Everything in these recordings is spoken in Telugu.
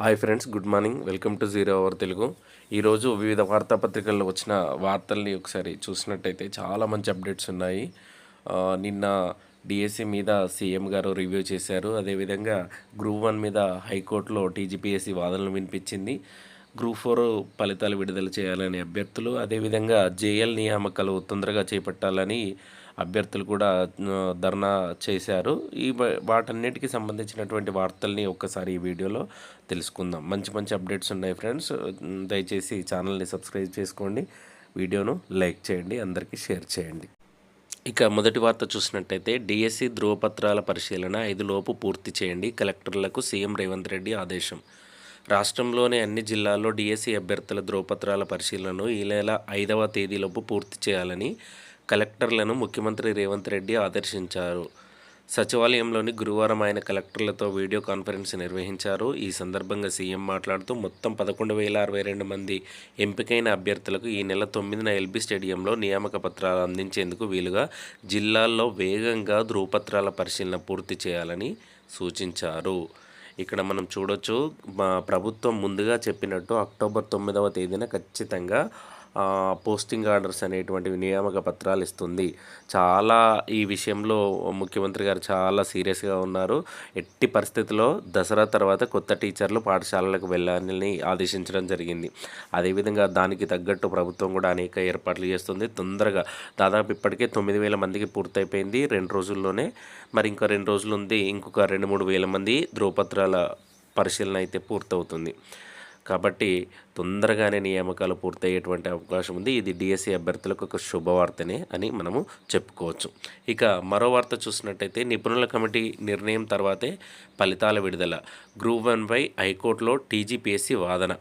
Hi friends good morning welcome to zero hour Telugu ఈరోజు వివిధ వార్తాపత్రికల్లో వచ్చిన వార్తల్ని ఒకసారి చూసినట్టయితే చాలా మంచి అప్డేట్స్ ఉన్నాయి. నిన్న డిఎస్సి మీద సీఎం గారు రివ్యూ చేశారు. అదేవిధంగా గ్రూప్ వన్ మీద హైకోర్టులో టీజీపీఎస్సీ వాదనలు వినిపించింది. గ్రూప్ ఫోర్ ఫలితాలు విడుదల చేయాలని అభ్యర్థులు అదేవిధంగా జేఎల్ నియామకాలు తొందరగా చేపట్టాలని అభ్యర్థులు కూడా ధర్నా చేశారు. ఈ వా- వాటన్నిటికీ సంబంధించినటువంటి వార్తల్ని ఒక్కసారి ఈ వీడియోలో తెలుసుకుందాం. మంచి మంచి అప్డేట్స్ ఉన్నాయి ఫ్రెండ్స్. దయచేసి ఛానల్ని సబ్స్క్రైబ్ చేసుకోండి వీడియోను లైక్ చేయండి అందరికీ షేర్ చేయండి. ఇక మొదటి వార్త చూసినట్టయితే డిఎస్సి ధృవపత్రాల పరిశీలన ఐదులోపు పూర్తి చేయండి కలెక్టర్లకు సీఎం రేవంత్ రెడ్డి ఆదేశం. రాష్ట్రంలోని అన్ని జిల్లాల్లో డిఎస్సి అభ్యర్థుల ధృవపత్రాల పరిశీలనను ఈ నెల ఐదవ తేదీలోపు పూర్తి చేయాలని కలెక్టర్లను ముఖ్యమంత్రి రేవంత్ రెడ్డి ఆదర్శించారు సచివాలయంలోని గురువారం ఆయన కలెక్టర్లతో వీడియో కాన్ఫరెన్స్ నిర్వహించారు. ఈ సందర్భంగా సీఎం మాట్లాడుతూ మొత్తం పదకొండు వేల అరవై రెండు మంది ఎంపికైన అభ్యర్థులకు ఈ నెల తొమ్మిదిన ఎల్బీ స్టేడియంలో నియామక పత్రాలు అందించేందుకు వీలుగా జిల్లాల్లో వేగంగా ధృవపత్రాల పరిశీలన పూర్తి చేయాలని సూచించారు. ఇక్కడ మనం చూడొచ్చు మా ప్రభుత్వం ముందుగా చెప్పినట్టు అక్టోబర్ తొమ్మిదవ తేదీన ఖచ్చితంగా పోస్టింగ్ ఆర్డర్స్ అనేటువంటివి నియామక పత్రాలు ఇస్తుంది. చాలా ఈ విషయంలో ముఖ్యమంత్రి గారు చాలా సీరియస్గా ఉన్నారు. ఎట్టి పరిస్థితుల్లో దసరా తర్వాత కొత్త టీచర్లు పాఠశాలలకు వెళ్ళాలని ఆదేశించడం జరిగింది. అదేవిధంగా దానికి తగ్గట్టు ప్రభుత్వం కూడా అనేక ఏర్పాట్లు చేస్తుంది. తొందరగా దాదాపు ఇప్పటికే తొమ్మిది వేల మందికి పూర్తయిపోయింది రెండు రోజుల్లోనే. మరి ఇంకా రెండు రోజులు ఉంది ఇంకొక రెండు మూడు వేల మంది ధ్రువపత్రాల పరిశీలన అయితే పూర్తవుతుంది. కాబట్టి తొందరగానే నియామకాలు పూర్తయ్యేటువంటి అవకాశం ఉంది. ఇది డిఎస్సి అభ్యర్థులకు ఒక శుభవార్తనే అని మనము చెప్పుకోవచ్చు. ఇక మరో వార్త చూసినట్టయితే నిపుణుల కమిటీ నిర్ణయం తర్వాతే ఫలితాల విడుదల. గ్రూప్ వన్పై హైకోర్టులో టీజీపీఎస్సీ వాదన.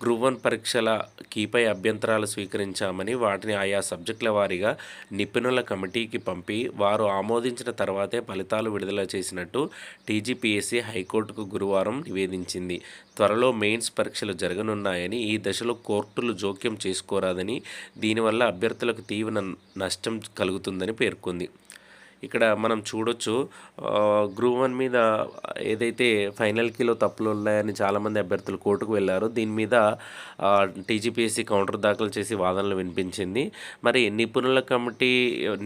గ్రూప్ వన్ పరీక్షల కీపై అభ్యంతరాలు స్వీకరించామని వాటిని ఆయా సబ్జెక్టుల వారీగా నిపుణుల కమిటీకి పంపి వారు ఆమోదించిన తర్వాతే ఫలితాలు విడుదల చేసినట్టు టీజీపీఎస్సీ హైకోర్టుకు గురువారం నివేదించింది. త్వరలో మెయిన్స్ పరీక్షలు జరగనున్నాయని ఈ దశలో కోర్టులు జోక్యం చేసుకోరాదని దీనివల్ల అభ్యర్థులకు తీవ్ర నష్టం కలుగుతుందని పేర్కొంది. ఇక్కడ మనం చూడొచ్చు ఆ, గ్రూప్ వన్ మీద ఏదైతే ఫైనల్ కిలో తప్పులు ఉన్నాయని చాలామంది అభ్యర్థులు కోర్టుకు వెళ్ళారు దీని మీద టీజీపీఎస్సీ కౌంటర్ దాఖలు చేసి వాదనలు వినిపించింది. మరి నిపుణుల కమిటీ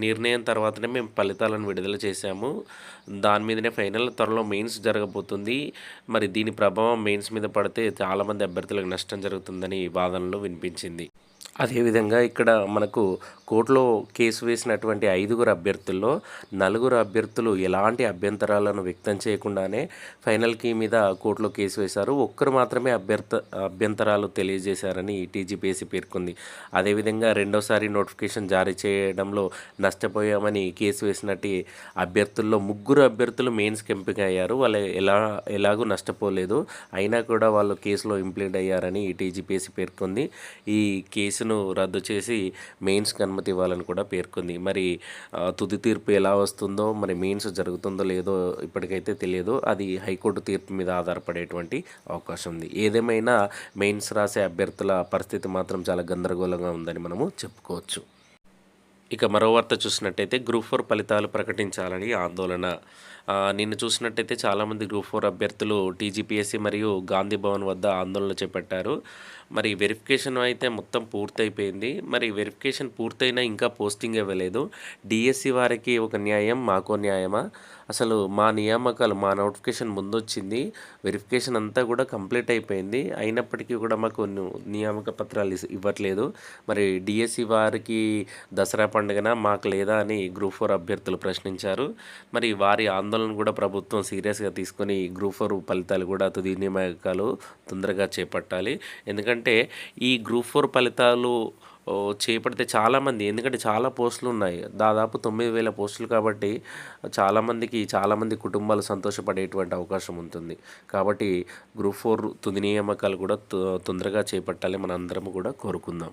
నిర్ణయం తర్వాతనే మేము ఫలితాలను విడుదల చేశాము. దాని మీదనే ఫైనల్ త్వరలో మెయిన్స్ జరగబోతుంది. మరి దీని ప్రభావం మెయిన్స్ మీద పడితే చాలామంది అభ్యర్థులకు నష్టం జరుగుతుందని వాదనలు వినిపించింది. అదేవిధంగా ఇక్కడ మనకు కోర్టులో కేసు వేసినటువంటి ఐదుగురు అభ్యర్థుల్లో నలుగురు అభ్యర్థులు ఎలాంటి అభ్యంతరాలను వ్యక్తం చేయకుండానే ఫైనల్ కీ మీద కోర్టులో కేసు వేశారు. ఒక్కరు మాత్రమే అభ్యర్థ అభ్యంతరాలు తెలియజేశారని టీజీపీఎస్సీ పేర్కొంది. అదేవిధంగా రెండోసారి నోటిఫికేషన్ జారీ చేయడంలో నష్టపోయామని కేసు వేసినట్టు అభ్యర్థుల్లో ముగ్గురు అభ్యర్థులు మెయిన్స్కి ఎంపిక అయ్యారు వాళ్ళు ఎలా ఎలాగూ నష్టపోలేదు. అయినా కూడా వాళ్ళు కేసులో ఇంప్లీడ్ అయ్యారని టీజీపీఎస్సీ పేర్కొంది. ఈ కేసును రద్దు చేసి మెయిన్స్కి అనుమతి ఇవ్వాలని కూడా పేర్కొంది. మరి తుది తీర్పు ఎలా వస్తుందో మరి మెయిన్స్ జరుగుతుందో లేదో ఇప్పటికైతే తెలియదు. అది హైకోర్టు తీర్పు మీద ఆధారపడేటువంటి అవకాశం ఉంది. ఏదేమైనా మెయిన్స్ రాసే అభ్యర్థుల పరిస్థితి మాత్రం చాలా గందరగోళంగా ఉందని మనము చెప్పుకోవచ్చు. ఇక మరో వార్త చూసినట్టయితే గ్రూప్ ఫోర్ ఫలితాలు ప్రకటించాలని ఆందోళన. నిన్ను చూసినట్టయితే చాలామంది గ్రూప్ ఫోర్ అభ్యర్థులు టీజీపీఎస్సీ మరియు గాంధీ భవన్ వద్ద ఆందోళన చేపట్టారు. మరి వెరిఫికేషన్ అయితే మొత్తం పూర్తయిపోయింది. మరి వెరిఫికేషన్ పూర్తయినా ఇంకా పోస్టింగ్ ఇవ్వలేదు. డిఎస్సి వారికి ఒక న్యాయం మాకో న్యాయమా? అసలు మా నియామకాలు మా నోటిఫికేషన్ ముందు వచ్చింది వెరిఫికేషన్ అంతా కూడా కంప్లీట్ అయిపోయింది. అయినప్పటికీ కూడా మాకు నియామక పత్రాలు ఇవ్వట్లేదు. మరి డిఎస్సి వారికి దసరా పండుగన మాకు లేదా అని గ్రూప్ ఫోర్ అభ్యర్థులు ప్రశ్నించారు. మరి వారి ఆందోళన కూడా ప్రభుత్వం సీరియస్గా తీసుకొని గ్రూప్ ఫోర్ ఫలితాలు కూడా తుది నియామకాలు తొందరగా చేపట్టాలి. ఎందుకంటే ఈ గ్రూప్ ఫోర్ ఫలితాలు చేపడితే చాలామంది ఎందుకంటే చాలా పోస్టులు ఉన్నాయి. దాదాపు తొమ్మిది వేల పోస్టులు కాబట్టి చాలామందికి చాలామంది కుటుంబాలు సంతోషపడేటువంటి అవకాశం ఉంటుంది. కాబట్టి గ్రూప్ ఫోర్ తుది నియామకాలు కూడా తొ- తొందరగా చేపట్టాలి. మనందరం కూడా కోరుకుందాం.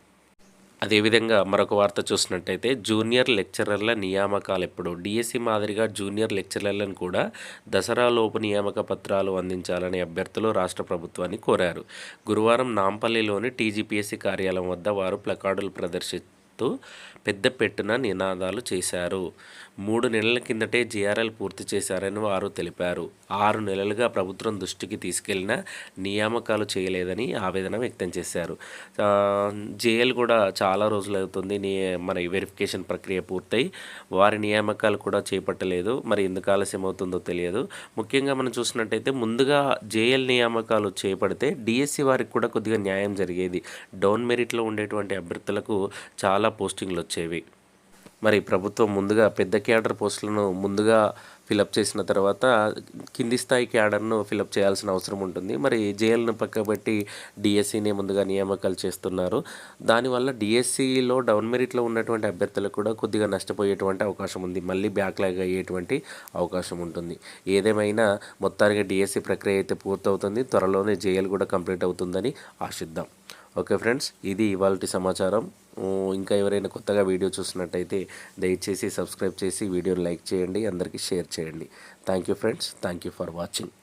అదేవిధంగా మరొక వార్త చూసినట్టయితే జూనియర్ లెక్చరర్ల నియామకాలు ఎప్పుడు డిఎస్సి మాదిరిగా జూనియర్ లెక్చరర్లను కూడా దసరాలోపు నియామక పత్రాలు అందించాలని అభ్యర్థులు రాష్ట్ర ప్రభుత్వాన్ని కోరారు. గురువారం నాంపల్లిలోని టీజీపీఎస్సీ కార్యాలయం వద్ద వారు ప్లకార్డులు ప్రదర్శిస్తూ పెద్ద పెట్టున నినాదాలు చేశారు. మూడు నెలల కిందటే జీఆర్ఎల్ పూర్తి చేశారని వారు తెలిపారు. ఆరు నెలలుగా ప్రభుత్వం దృష్టికి తీసుకెళ్ళిన నియామకాలు చేయలేదని ఆవేదన వ్యక్తం చేశారు. జేఎల్ కూడా చాలా రోజులు అవుతుంది. మన వెరిఫికేషన్ ప్రక్రియ పూర్తయి. వారి నియామకాలు కూడా చేపట్టలేదు. మరి ఎందుకు ఆలస్యం అవుతుందో తెలియదు. ముఖ్యంగా మనం చూసినట్టయితే ముందుగా జేఎల్ నియామకాలు చేపడితే డిఎస్సి వారికి కూడా కొద్దిగా న్యాయం జరిగేది. డౌన్ మెరిట్లో ఉండేటువంటి అభ్యర్థులకు చాలా పోస్టింగ్లు వచ్చేవి. మరి ప్రభుత్వం ముందుగా పెద్ద క్యాడర్ పోస్టులను ముందుగా ఫిలప్ చేసిన తర్వాత కింది స్థాయి క్యాడర్ను ఫిలప్ చేయాల్సిన అవసరం ఉంటుంది. మరి జేఎల్ను పక్కబెట్టి డిఎస్సిని ముందుగా నియామకాలు చేస్తున్నారు. దానివల్ల డిఎస్సిలో డౌన్ మెరిట్లో ఉన్నటువంటి అభ్యర్థులకు కూడా కొద్దిగా నష్టపోయేటువంటి అవకాశం ఉంది. మళ్ళీ బ్యాక్లాగ్ అయ్యేటువంటి అవకాశం ఉంటుంది. ఏదేమైనా మొత్తానికి డిఎస్సి ప్రక్రియ అయితే పూర్తవుతుంది. త్వరలోనే జేఎల్ కూడా కంప్లీట్ అవుతుందని ఆశిద్దాం. ఓకే ఫ్రెండ్స్ ఇది ఇవాళ సమాచారం. ఇంకా ఎవరైనా కొత్తగా వీడియో చూసినట్టయితే దయచేసి సబ్స్క్రైబ్ చేసి వీడియోని లైక్ చేయండి అందరికీ షేర్ చేయండి. Thank you friends thank you for watching